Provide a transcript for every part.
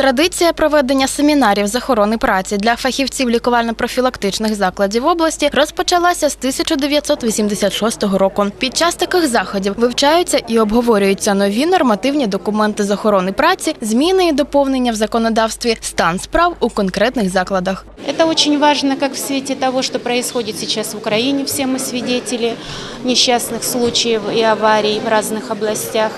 Традиція проведення семінарів з охорони праці для фахівців лікувально-профілактичних закладів області розпочалася з 1986 року. Під час таких заходів вивчаються і обговорюються нові нормативні документи з охорони праці, зміни і доповнення в законодавстві, стан справ у конкретних закладах. Это очень важно как в свете того, что происходит сейчас в Украине, все мы свидетели несчастных случаев и аварий в разных областях,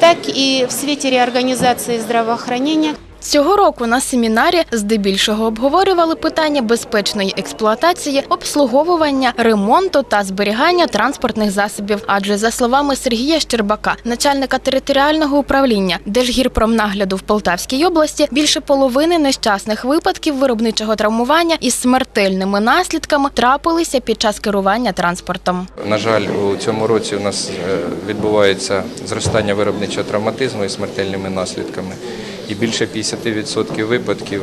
так и в свете реорганизации здравоохранения. Цього року на семінарі здебільшого обговорювали питання безпечної експлуатації, обслуговування, ремонту та зберігання транспортних засобів. Адже за словами Сергія Щербака, начальника територіального управління Держгірпромнагляду в Полтавській області, більше половини нещасних випадків виробничого травмування із смертельними наслідками трапилися під час керування транспортом. На жаль, у цьому році у нас е, відбувається зростання виробничого травматизму із смертельними наслідками. І більше 50% випадків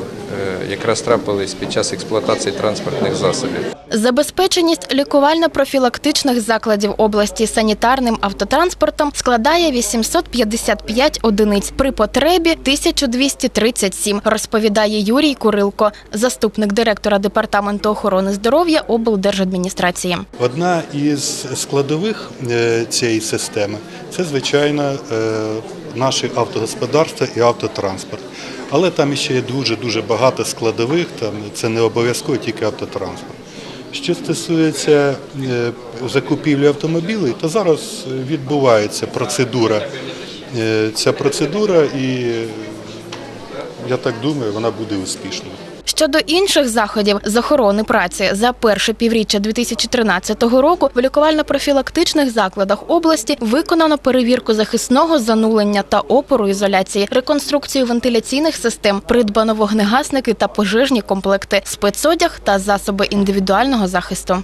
якраз трапились під час експлуатації транспортних засобів. Забезпеченість лікувально-профілактичних закладів області санітарним автотранспортом складає 855 одиниць при потребі 1237, розповідає Юрій Курилко, заступник директора департаменту охорони здоров'я облдержадміністрації. Одна із складових е, цієї системи це, звичайно, е, наші автогосподарства і автотранспорт. Але там ще є дуже-дуже багато складових, там це не обов'язково тільки автотранспорт. Що стосується е, закупівлі автомобілів, то зараз відбувається процедура. Е, Ця процедура, і я так думаю, вона буде успішною. Щодо інших заходів з охорони праці за перше півріччя 2013 року в лікувально-профілактичних закладах області виконано перевірку захисного занулення та опору ізоляції, реконструкцію вентиляційних систем, придбано вогнегасники та пожежні комплекти, спецодяг та засоби індивідуального захисту.